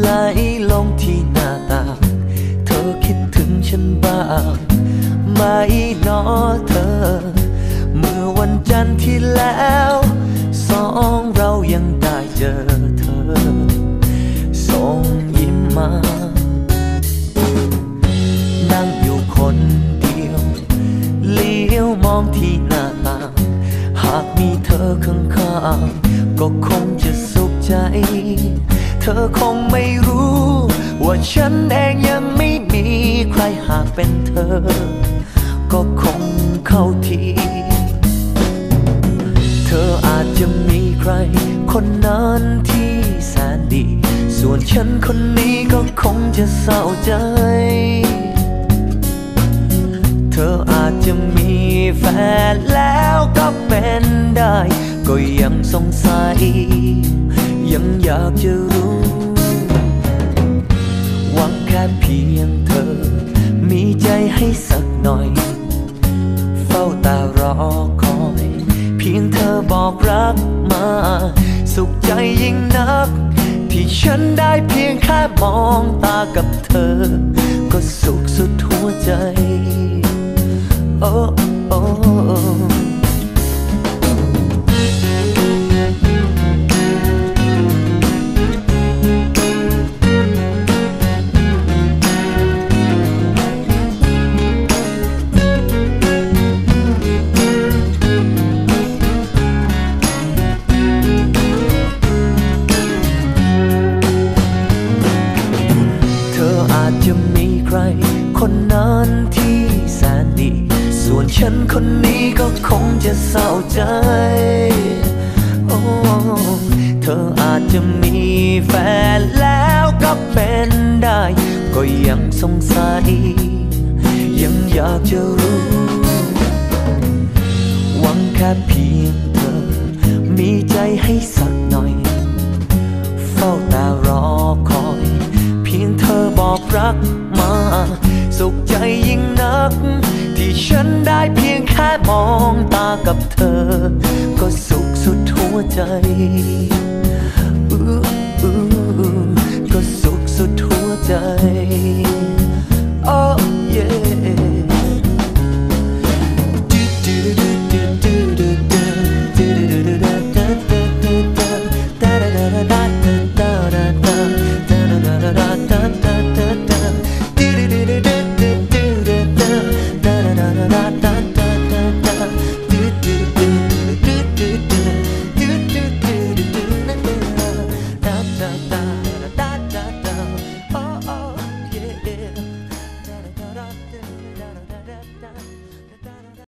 ไหลลงที่หน้าต่างเธอคิดถึงฉันบ้างไหมนอเธอ เมื่อวันจันทร์ที่แล้ว สองเรายังได้เจอเธอ ส่งยิ้มมา นั่งอยู่คนเดียว เลี้ยวมองที่หน้าต่างหากมีเธอข้างๆก็คงจะสุขใจ เธอคงไม่รู้ ว่าฉันเองยังไม่มีใครหากเป็นเธอ ก็คงเข้าที เธออาจจะมีใคร คนนั้นที่แสนดี ส่วนฉันคนนี้ก็คงจะเศร้าใจ เธออาจจะมีแฟนแล้วก็เป็นได้ ก็ยังสงสัย ยังอยากจะรู้หวังแค่เพียงเธอ มีใจให้สักหน่อย เฝ้าตารอคอย เพียงเธอบอกรักมา สุขใจยิ่งนัก ที่ฉันได้เพียงแค่มองตากับเธอ ก็สุขสุดหัวใจโจจะมีใคร คนนั้นที่แสนดี ส่วนฉันคนนี้ก็คงจะเศร้าใจโอ้เธออาจจะมีแฟนแล้วก็เป็นได้ ก็ยังสงสัย ยังอยากจะรู้ หวังแค่เพียงเธอ มีใจให้สั มา สุขใจยิ่งนัก ที่ฉันได้เพียงแค่มองตากับเธอ ก็สุขสุดหัวใจอู้อู้ก็สุขสุดหัวใจ